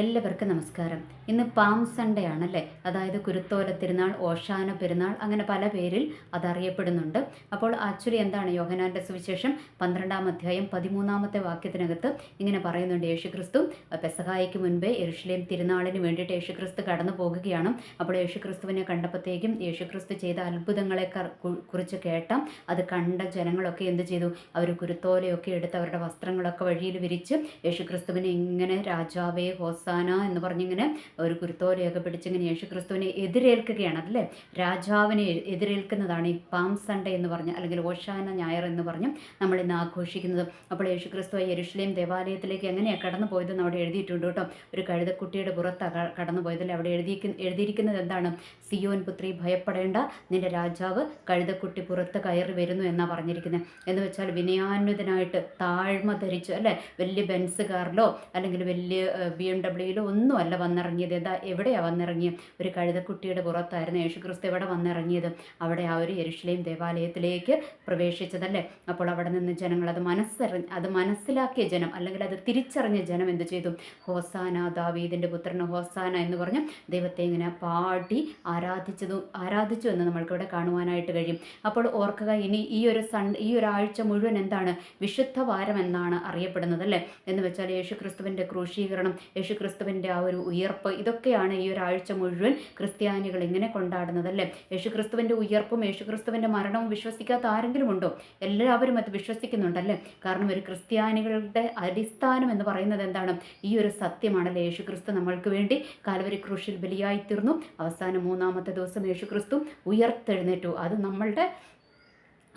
എല്ലാവർക്കും നമസ്കാരം. ഇന്ന് പാം സൺഡേ ആണല്ലേ? അതായത് കുരുത്തോല തിരുനാൾ ഓഷാന പെരുന്നാൾ അങ്ങനെ പല പേരിൽ അതറിയപ്പെടുന്നുണ്ട്. അപ്പോൾ ആക്ച്വലി എന്താണ് യോഹനാന്റെ സുവിശേഷം? പന്ത്രണ്ടാം അധ്യായം പതിമൂന്നാമത്തെ വാക്യത്തിനകത്ത് ഇങ്ങനെ പറയുന്നുണ്ട്. യേശുക്രിസ്തു പെസഹായിക്ക് മുൻപേ യെരുഷലേം തിരുനാളിന് വേണ്ടിയിട്ട് യേശുക്രിസ്തു കടന്നു പോകുകയാണ്. അപ്പോൾ യേശുക്രിസ്തുവിനെ കണ്ടപ്പോഴത്തേക്കും യേശുക്രിസ്തു ചെയ്ത അത്ഭുതങ്ങളെ കുറിച്ച് കേട്ട അത് കണ്ട ജനങ്ങളൊക്കെ എന്ത് ചെയ്തു? അവർ കുരുത്തോലയൊക്കെ എടുത്ത് അവരുടെ വസ്ത്രങ്ങളൊക്കെ വഴിയിൽ വിരിച്ച് യേശുക്രിസ്തുവിനെ ഇങ്ങനെ രാജാവേ ഹോസാന എന്ന് പറഞ്ഞിങ്ങനെ ഒരു കുരുത്തോലയൊക്കെ പിടിച്ചിങ്ങനെ യേശുക്രിസ്തുവിനെ എതിരേൽക്കുകയാണ്. അതല്ലേ? രാജാവിനെ എതിരേൽക്കുന്നതാണ് ഈ പാം സൺഡേ എന്ന് പറഞ്ഞ് അല്ലെങ്കിൽ ഓശാന ഞായർ എന്ന് പറഞ്ഞ് നമ്മൾ ഇന്ന് ആഘോഷിക്കുന്നത്. അപ്പോൾ യേശുക്രിസ്തു യെരുഷലേം ദേവാലയത്തിലേക്ക് എങ്ങനെയാണ് കടന്നു പോയതെന്ന് അവിടെ എഴുതിയിട്ടുണ്ട് കേട്ടോ. ഒരു കഴുതക്കുട്ടിയുടെ പുറത്താണ് കടന്നു പോയതല്ലേ അവിടെ എഴുതി എഴുതിയിരിക്കുന്നത് എന്താണ്? സിയോൻ പുത്രി ഭയപ്പെടേണ്ട നിന്റെ രാജാവ് കഴുതക്കുട്ടി പുറത്ത് കയറി വരുന്നു എന്നാണ് പറഞ്ഞിരിക്കുന്നത് എന്ന് വെച്ചാൽ വിനയാന്വിതനായിട്ട് താഴ്മ ധരിച്ചു അല്ലേ? വലിയ ബെൻസ് കാറിലോ അല്ലെങ്കിൽ വലിയ ബി എം ഡബ്ല്യൂയിലോ ഒന്നുമല്ല വന്നിറങ്ങിയത്. എന്താ എവിടെയാണ് വന്നിറങ്ങിയത്? ഒരു കഴുതക്കുട്ടിയുടെ പുറത്തായിരുന്നു യേശുക്രിസ്തു എവിടെ വന്നിറങ്ങിയത്? അവിടെ ആ ഒരു യെരുഷലേം ദേവാലയത്തിലേക്ക് പ്രവേശിച്ചതല്ലേ? അപ്പോൾ അവിടെ നിന്ന് ജനങ്ങൾ അത് മനസ്സറിഞ്ഞ് അത് മനസ്സിലാക്കിയ ജനം അല്ലെങ്കിൽ അത് തിരിച്ചറിഞ്ഞ ജനം എന്ത് ചെയ്തു? ഹോസാന ദാവീദിന്റെ പുത്രൻ ഹോസാന എന്ന് പറഞ്ഞ് ദൈവത്തെ ഇങ്ങനെ പാടി ആരാധിച്ചതു ആരാധിച്ചു എന്ന് നമ്മൾക്കിവിടെ കാണുവാനായിട്ട് കഴിയും. അപ്പോൾ ഓർക്കുക ഇനി ഈ ഒരു സൺ ഈ ഒരാഴ്ച മുഴുവൻ എന്താണ്? വിശുദ്ധ വാരം എന്നാണ് അറിയപ്പെടുന്നത് അല്ലേ എന്ന് വെച്ചാൽ യേശുക്രിസ്തുവിന്റെ ക്രൂശീകരണം യേശുക്രിസ്തുവിന്റെ ആ ഒരു ഉയർപ്പ്. ഇതൊക്കെയാണ് ഈ ഒരാഴ്ച മുഴുവൻ ക്രിസ്ത്യാനികൾ ഇങ്ങനെ കൊണ്ടാടുന്നത് അല്ലേ? യേശുക്രിസ്തുവിന്റെ ഉയർപ്പും യേശുക്രിസ്തുവിന്റെ മരണവും വിശ്വസിക്കാത്ത ആരെങ്കിലും ഉണ്ടോ? എല്ലാവരും അത് വിശ്വസിക്കുന്നുണ്ടല്ലേ കാരണം ഒരു ക്രിസ്ത്യാനികളുടെ അടിസ്ഥാനം എന്ന് പറയുന്നത് എന്താണ്? ഈ ഒരു സത്യമാണല്ലേ? യേശുക്രിസ്തു നമ്മൾക്ക് വേണ്ടി കാൽവരി ക്രൂശിൽ ബലിയായി തീർന്നു. അവസാനം മൂന്നാമത്തെ ദിവസം യേശുക്രിസ്തു ഉയർത്തെഴുന്നേറ്റു. അത് നമ്മളുടെ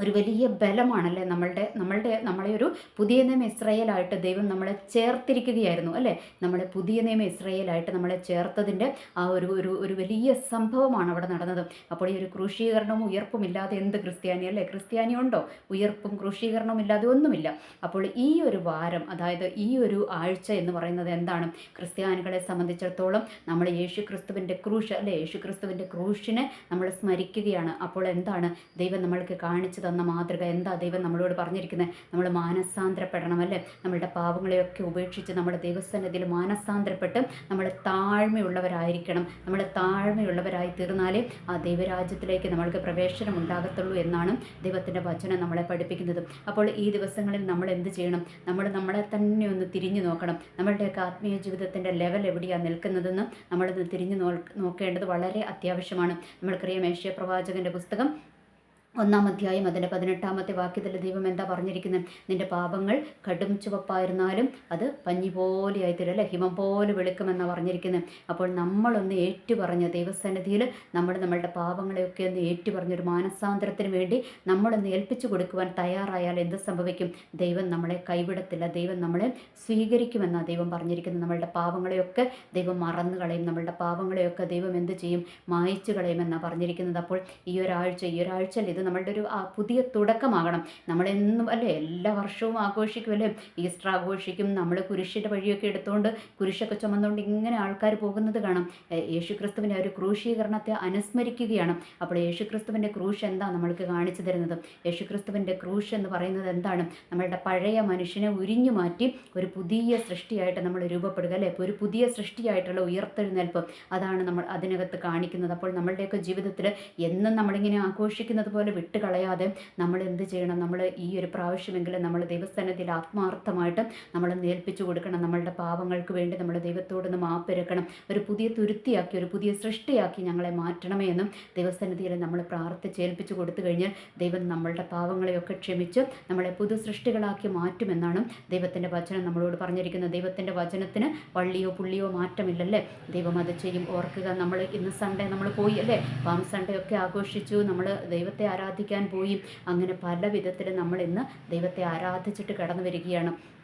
ഒരു വലിയ ബലമാണല്ലേ നമ്മളുടെ നമ്മളുടെ നമ്മളെ ഒരു പുതിയ നിയമ ഇസ്രയേലായിട്ട് ദൈവം നമ്മളെ ചേർത്തിരിക്കുകയായിരുന്നു അല്ലേ? നമ്മളെ പുതിയ നിയമ ഇസ്രയേലായിട്ട് നമ്മളെ ചേർത്തതിന്റെ ആ ഒരു ഒരു ഒരു വലിയ സംഭവമാണ് അവിടെ നടന്നത്. അപ്പോൾ ഈ ഒരു ക്രൂശീകരണവും ഉയർപ്പും ഇല്ലാതെ എന്ത് ക്രിസ്ത്യാനി അല്ലേ? ക്രിസ്ത്യാനി ഉണ്ടോ? ഉയർപ്പും ക്രൂശീകരണവും ഇല്ലാതെ ഒന്നുമില്ല. അപ്പോൾ ഈ ഒരു വാരം അതായത് ഈ ഒരു ആഴ്ച എന്ന് പറയുന്നത് എന്താണ്? ക്രിസ്ത്യാനികളെ സംബന്ധിച്ചിടത്തോളം നമ്മൾ യേശു ക്രിസ്തുവിന്റെ ക്രൂശ് അല്ലേ? യേശു ക്രിസ്തുവിന്റെ ക്രൂശിനെ നമ്മൾ സ്മരിക്കുകയാണ്. അപ്പോൾ എന്താണ്? ദൈവം നമ്മൾക്ക് കാണിച്ചു തന്ന മാതൃക. എന്താ ദൈവം നമ്മളോട് പറഞ്ഞിരിക്കുന്നത് നമ്മൾ മാനസാന്തരപ്പെടണം അല്ലേ? നമ്മളുടെ പാവങ്ങളെയൊക്കെ ഉപേക്ഷിച്ച് നമ്മുടെ ദൈവസന്നിധിയിൽ മാനസാന്തരപ്പെട്ട് നമ്മൾ താഴ്മയുള്ളവരായിരിക്കണം. നമ്മൾ താഴ്മയുള്ളവരായി തീർന്നാലേ ആ ദൈവരാജ്യത്തിലേക്ക് നമ്മൾക്ക് പ്രവേശനം ഉണ്ടാകത്തുള്ളൂ എന്നാണ് ദൈവത്തിന്റെ വചനം നമ്മളെ പഠിപ്പിക്കുന്നത്. അപ്പോൾ ഈ ദിവസങ്ങളിൽ നമ്മൾ എന്ത് ചെയ്യണം? നമ്മൾ നമ്മളെ തന്നെ ഒന്ന് തിരിഞ്ഞു നോക്കണം. നമ്മളുടെയൊക്കെ ആത്മീയ ജീവിതത്തിന്റെ ലെവൽ എവിടെയാണ് നിൽക്കുന്നതെന്ന് നമ്മളൊന്ന് തിരിഞ്ഞു നോക്കേണ്ടത് വളരെ അത്യാവശ്യമാണ്. നമ്മൾക്കറിയാം ഏഷ്യ പ്രവാചകന്റെ പുസ്തകം ഒന്നാം അധ്യായം അതിന്റെ പതിനെട്ടാമത്തെ വാക്യത്തിൽ ദൈവം എന്താ പറഞ്ഞിരിക്കുന്നത്? നിന്റെ പാപങ്ങൾ കടും ചുവപ്പായിരുന്നാലും അത് പഞ്ഞി പോലെ ആയിത്തീരും അല്ലെ? ഹിമം പോലെ വെളുക്കുമെന്നാണ് പറഞ്ഞിരിക്കുന്നത്. അപ്പോൾ നമ്മളൊന്ന് ഏറ്റുപറഞ്ഞ ദൈവസന്നിധിയിൽ നമ്മൾ നമ്മളുടെ പാപങ്ങളെയൊക്കെ ഒന്ന് ഏറ്റുപറഞ്ഞൊരു മാനസാന്തരത്തിന് വേണ്ടി നമ്മളൊന്ന് ഏൽപ്പിച്ചു കൊടുക്കുവാൻ തയ്യാറായാൽ എന്ത് സംഭവിക്കും? ദൈവം നമ്മളെ കൈവിടത്തില്ല. ദൈവം നമ്മളെ സ്വീകരിക്കുമെന്നാണ് ദൈവം പറഞ്ഞിരിക്കുന്നത്. നമ്മളുടെ പാപങ്ങളെയൊക്കെ ദൈവം മറന്നു കളയും. നമ്മളുടെ പാപങ്ങളെയൊക്കെ ദൈവം എന്ത് ചെയ്യും? മായച്ചു കളയുമെന്നാണ് പറഞ്ഞിരിക്കുന്നത്. അപ്പോൾ ഈ ഒരാഴ്ച ഈ ഒരാഴ്ചയിൽ ഇത് നമ്മളുടെ ഒരു പുതിയ തുടക്കമാകണം. നമ്മളെന്നും അല്ലേ എല്ലാ വർഷവും ആഘോഷിക്കും അല്ലേ? ഈസ്റ്റർ ആഘോഷിക്കും നമ്മൾ കുരിശിന്റെ വഴിയൊക്കെ എടുത്തുകൊണ്ട് കുരിശൊക്കെ ചുമന്നുകൊണ്ട് ഇങ്ങനെ ആൾക്കാർ പോകുന്നത് കാണാം. യേശുക്രിസ്തുവിന്റെ ഒരു ക്രൂശീകരണത്തെ അനുസ്മരിക്കുകയാണ്. അപ്പോൾ യേശുക്രിസ്തുവിന്റെ ക്രൂശ് എന്താ നമ്മൾക്ക് കാണിച്ചു തരുന്നത്? യേശുക്രിസ്തുവിന്റെ ക്രൂശ് എന്ന് പറയുന്നത് എന്താണ്? നമ്മളുടെ പഴയ മനുഷ്യനെ ഉരിഞ്ഞു മാറ്റി ഒരു പുതിയ സൃഷ്ടിയായിട്ട് നമ്മൾ രൂപപ്പെടുക അല്ലേ? ഒരു പുതിയ സൃഷ്ടിയായിട്ടുള്ള ഉയർത്തെഴുന്നേൽപ്പ്. അതാണ് നമ്മൾ അതിനകത്ത് കാണിക്കുന്നത്. അപ്പോൾ നമ്മളുടെയൊക്കെ ജീവിതത്തിൽ എന്നും നമ്മളിങ്ങനെ ആഘോഷിക്കുന്നത് പോലെ വിട്ടുകളയാതെ നമ്മൾ എന്ത് ചെയ്യണം? നമ്മൾ ഈ ഒരു പ്രാവശ്യമെങ്കിലും നമ്മൾ ദൈവസ്ഥാനത്തിൽ ആത്മാർത്ഥമായിട്ട് നമ്മൾ നേൽപ്പിച്ചു കൊടുക്കണം. നമ്മളുടെ പാവങ്ങൾക്ക് വേണ്ടി നമ്മൾ ദൈവത്തോട് ദൈവത്തോടൊന്ന് മാപ്പിരക്കണം. ഒരു പുതിയ തുരുത്തിയാക്കി ഒരു പുതിയ സൃഷ്ടിയാക്കി ഞങ്ങളെ മാറ്റണമേ എന്നും ദൈവസന്നിധിയിൽ നമ്മൾ പ്രാർത്ഥിച്ച് ഏൽപ്പിച്ചു കൊടുത്തു കഴിഞ്ഞാൽ ദൈവം നമ്മളുടെ പാവങ്ങളെയൊക്കെ ക്ഷമിച്ച് നമ്മളെ പുതു സൃഷ്ടികളാക്കി മാറ്റുമെന്നാണ് ദൈവത്തിന്റെ വചനം നമ്മളോട് പറഞ്ഞിരിക്കുന്നത്. ദൈവത്തിന്റെ വചനത്തിന് വള്ളിയോ പുള്ളിയോ മാറ്റമില്ലല്ലേ? ദൈവം അത് ചെയ്യും. ഓർക്കുക നമ്മൾ ഇന്ന് സൺഡേ നമ്മൾ പോയി അല്ലേ? പാം സൺഡേ ഒക്കെ ആഘോഷിച്ചു. നമ്മൾ ദൈവത്തെ ആരാധിക്കാൻ പോയി. അങ്ങനെ പല നമ്മൾ ഇന്ന് ദൈവത്തെ ആരാധിച്ചിട്ട് കടന്നു വരികയാണ്.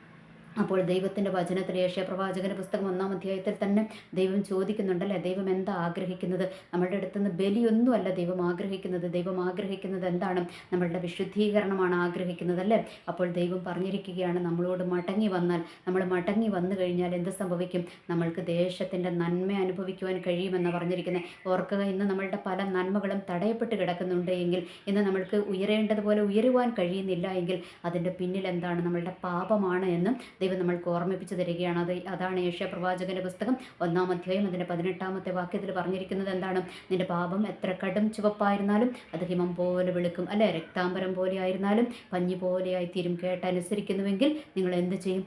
അപ്പോൾ ദൈവത്തിന്റെ വചനത്തിൽ ഏഷ്യാപ്രവാചകന്റെ പുസ്തകം ഒന്നാം അധ്യായത്തിൽ തന്നെ ദൈവം ചോദിക്കുന്നുണ്ടല്ലേ? ദൈവം എന്താ ആഗ്രഹിക്കുന്നത്? നമ്മളുടെ അടുത്ത് നിന്ന് ബലിയൊന്നുമല്ല ദൈവം ആഗ്രഹിക്കുന്നത്. ദൈവം ആഗ്രഹിക്കുന്നത് എന്താണ്? നമ്മളുടെ വിശുദ്ധീകരണമാണ് ആഗ്രഹിക്കുന്നത് അല്ലേ? അപ്പോൾ ദൈവം പറഞ്ഞിരിക്കുകയാണ് നമ്മളോട് മടങ്ങി വന്നാൽ നമ്മൾ മടങ്ങി വന്നു കഴിഞ്ഞാൽ എന്ത് സംഭവിക്കും? നമ്മൾക്ക് ദേശത്തിന്റെ നന്മ അനുഭവിക്കുവാൻ കഴിയുമെന്ന് പറഞ്ഞിരിക്കുന്നത്. ഓർക്കുക ഇന്ന് നമ്മളുടെ പല നന്മകളും തടയപ്പെട്ട് കിടക്കുന്നുണ്ട് എങ്കിൽ ഇന്ന് നമ്മൾക്ക് ഉയരേണ്ടതുപോലെ ഉയരുവാൻ കഴിയുന്നില്ല എങ്കിൽ അതിന്റെ പിന്നിൽ എന്താണ്? നമ്മളുടെ പാപമാണ് എന്നും ദൈവം നമ്മൾക്ക് ഓർമ്മിപ്പിച്ചു തരികയാണ്. അത് അതാണ് ഏഷ്യ പ്രവാചകന്റെ പുസ്തകം. ഒന്നാം അധ്യായം അതിന്റെ പതിനെട്ടാമത്തെ വാക്യത്തിൽ പറഞ്ഞിരിക്കുന്നത് എന്താണ്? നിന്റെ പാപം എത്ര കടും ചുവപ്പായിരുന്നാലും അത് ഹിമം പോലെ വെളുക്കും അല്ലെ? രക്താംബരം പോലെ ആയിരുന്നാലും പഞ്ഞി പോലെയായി തീരും കേട്ടനുസരിക്കുന്നുവെങ്കിൽ നിങ്ങൾ എന്ത് ചെയ്യും?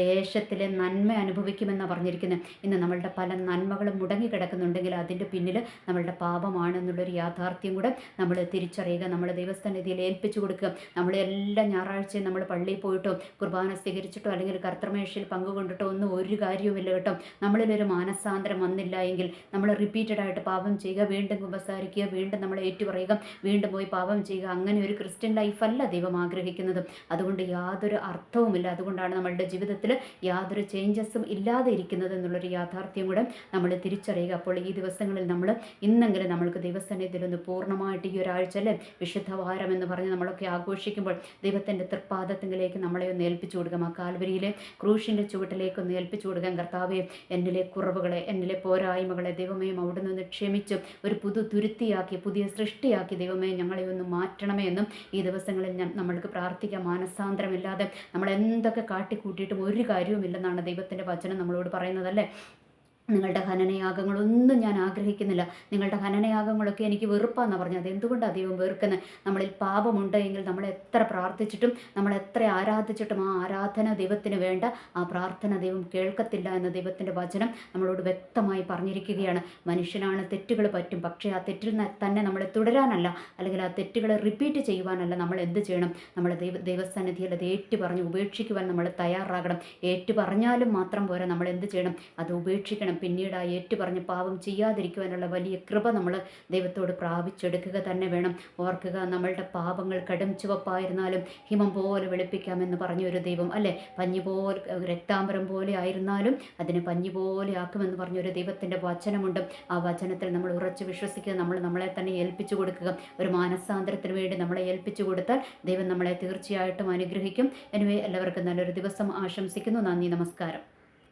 ദേശത്തിലെ നന്മ അനുഭവിക്കുമെന്നാണ് പറഞ്ഞിരിക്കുന്നത് ഇന്ന് നമ്മളുടെ പല നന്മകളും മുടങ്ങി മുടങ്ങിക്കിടക്കുന്നുണ്ടെങ്കിൽ അതിന്റെ പിന്നിൽ നമ്മളുടെ പാപമാണെന്നുള്ളൊരു യാഥാർത്ഥ്യം കൂടെ നമ്മൾ തിരിച്ചറിയുക നമ്മൾ ദൈവസ്ഥാനിധിയിൽ ഏൽപ്പിച്ചു കൊടുക്കുക. നമ്മൾ എല്ലാ ഞായറാഴ്ചയും നമ്മൾ പള്ളിയിൽ പോയിട്ടോ കുർബാന സ്വീകരിച്ചിട്ടോ അല്ലെങ്കിൽ കർത്തമേഷയിൽ പങ്കുകൊണ്ടിട്ടോ ഒന്നും ഒരു കാര്യവുമില്ല കേട്ടോ. നമ്മളിലൊരു മാനസാന്തരം വന്നില്ല എങ്കിൽ നമ്മൾ റിപ്പീറ്റഡ് ആയിട്ട് പാപം ചെയ്യുക വീണ്ടും കുമ്പസാരിക്കുക വീണ്ടും നമ്മൾ ഏറ്റുപറയുക വീണ്ടും പോയി പാപം ചെയ്യുക. അങ്ങനെ ഒരു ക്രിസ്ത്യൻ ലൈഫല്ല ദൈവം ആഗ്രഹിക്കുന്നത്. അതുകൊണ്ട് യാതൊരു അർത്ഥവുമില്ല. അതുകൊണ്ടാണ് നമ്മളുടെ ജീവിതത്തിൽ ജീവിതത്തിൽ യാതൊരു ചേഞ്ചസും ഇല്ലാതെ ഇരിക്കുന്നത് എന്നുള്ളൊരു യാഥാർത്ഥ്യം കൂടെ നമ്മൾ തിരിച്ചറിയുക. അപ്പോൾ ഈ ദിവസങ്ങളിൽ നമ്മൾ ഇന്നെങ്കിലും നമ്മൾക്ക് ദൈവസന്നിധിയിൽ ഒന്ന് പൂർണമായിട്ട് ഈ ഒരാഴ്ച അല്ലേ? വിശുദ്ധ വാരം എന്ന് പറഞ്ഞ് നമ്മളൊക്കെ ആഘോഷിക്കുമ്പോൾ ദൈവത്തിന്റെ തൃപ്പാദത്തിലേക്ക് നമ്മളെ ഒന്ന് ഏൽപ്പിച്ചു കൊടുക്കാം. ആ കാൽവരിയിലെ ക്രൂശിന്റെ ചുവട്ടിലേക്ക് ഒന്ന് ഏൽപ്പിച്ചു കൊടുക്കാം. കർത്താവെ എന്നിലെ കുറവുകളെ എന്നിലെ പോരായ്മകളെ ദൈവമേ അവിടെ നിന്ന് ക്ഷമിച്ച്. ഒരു പുതു തുരുത്തിയാക്കി പുതിയ സൃഷ്ടിയാക്കി ദൈവമേ ഞങ്ങളെ ഒന്ന് മാറ്റണമേ എന്നും ഈ ദിവസങ്ങളിൽ ഞാൻ നമ്മൾക്ക് പ്രാർത്ഥിക്കാം. മാനസാന്തരമില്ലാതെ നമ്മൾ എന്തൊക്കെ കാട്ടിക്കൂട്ടിയിട്ടും ഒരു കാര്യവുമില്ലെന്നാണ് ദൈവത്തിന്റെ വചനം നമ്മളോട് പറയുന്നത് അല്ലേ നിങ്ങളുടെ ഹനനയാഗങ്ങളൊന്നും ഞാൻ ആഗ്രഹിക്കുന്നില്ല. നിങ്ങളുടെ ഹനനയാഗങ്ങളൊക്കെ എനിക്ക് വെറുപ്പാന്ന് പറഞ്ഞു അതെന്തുകൊണ്ടാണ് ദൈവം വെറുക്കുന്നത്? നമ്മളിൽ പാപമുണ്ട് എങ്കിൽ നമ്മൾ എത്ര പ്രാർത്ഥിച്ചിട്ടും നമ്മൾ എത്ര ആരാധിച്ചിട്ടും ആ ആരാധന ദൈവത്തിന് വേണ്ട. ആ പ്രാർത്ഥന ദൈവം കേൾക്കത്തില്ല എന്ന ദൈവത്തിന്റെ വചനം നമ്മളോട് വ്യക്തമായി പറഞ്ഞിരിക്കുകയാണ്. മനുഷ്യനാണ് തെറ്റുകൾ പറ്റും. പക്ഷേ ആ തെറ്റിൽ തന്നെ നമ്മളെ തുടരാനല്ല. അല്ലെങ്കിൽ ആ തെറ്റുകളെ റിപ്പീറ്റ് ചെയ്യുവാനല്ല നമ്മൾ എന്ത് ചെയ്യണം? നമ്മൾ ദൈവ ദൈവസന്നിധിയിൽ അത് ഏറ്റു പറഞ്ഞ് ഉപേക്ഷിക്കുവാൻ നമ്മൾ തയ്യാറാകണം. ഏറ്റു പറഞ്ഞാലും മാത്രം പോരാ നമ്മൾ എന്ത് ചെയ്യണം? അത് ഉപേക്ഷിക്കണം. പിന്നീട് ആ ഏറ്റുപറഞ്ഞ പാവം ചെയ്യാതിരിക്കുവാനുള്ള വലിയ കൃപ നമ്മൾ ദൈവത്തോട് പ്രാപിച്ചെടുക്കുക തന്നെ വേണം. ഓർക്കുക നമ്മളുടെ പാപങ്ങൾ കടും ചുവപ്പായിരുന്നാലും ഹിമം പോലെ വെളുപ്പിക്കാമെന്ന് പറഞ്ഞ ഒരു ദൈവം അല്ലേ? പഞ്ഞി പോലെ രക്താംബരം പോലെ ആയിരുന്നാലും അതിനെ പഞ്ഞി പോലെ ആക്കുമെന്ന് പറഞ്ഞൊരു ദൈവത്തിന്റെ വചനമുണ്ട്. ആ വചനത്തിൽ നമ്മൾ ഉറച്ചു വിശ്വസിക്കുക നമ്മൾ നമ്മളെ തന്നെ ഏൽപ്പിച്ചു കൊടുക്കുക. ഒരു മാനസാന്തരത്തിന് വേണ്ടി നമ്മളെ ഏൽപ്പിച്ചു കൊടുത്താൽ ദൈവം നമ്മളെ തീർച്ചയായിട്ടും അനുഗ്രഹിക്കും. എനിവേ എല്ലാവർക്കും നല്ലൊരു ദിവസം ആശംസിക്കുന്നു. നന്ദി നമസ്കാരം.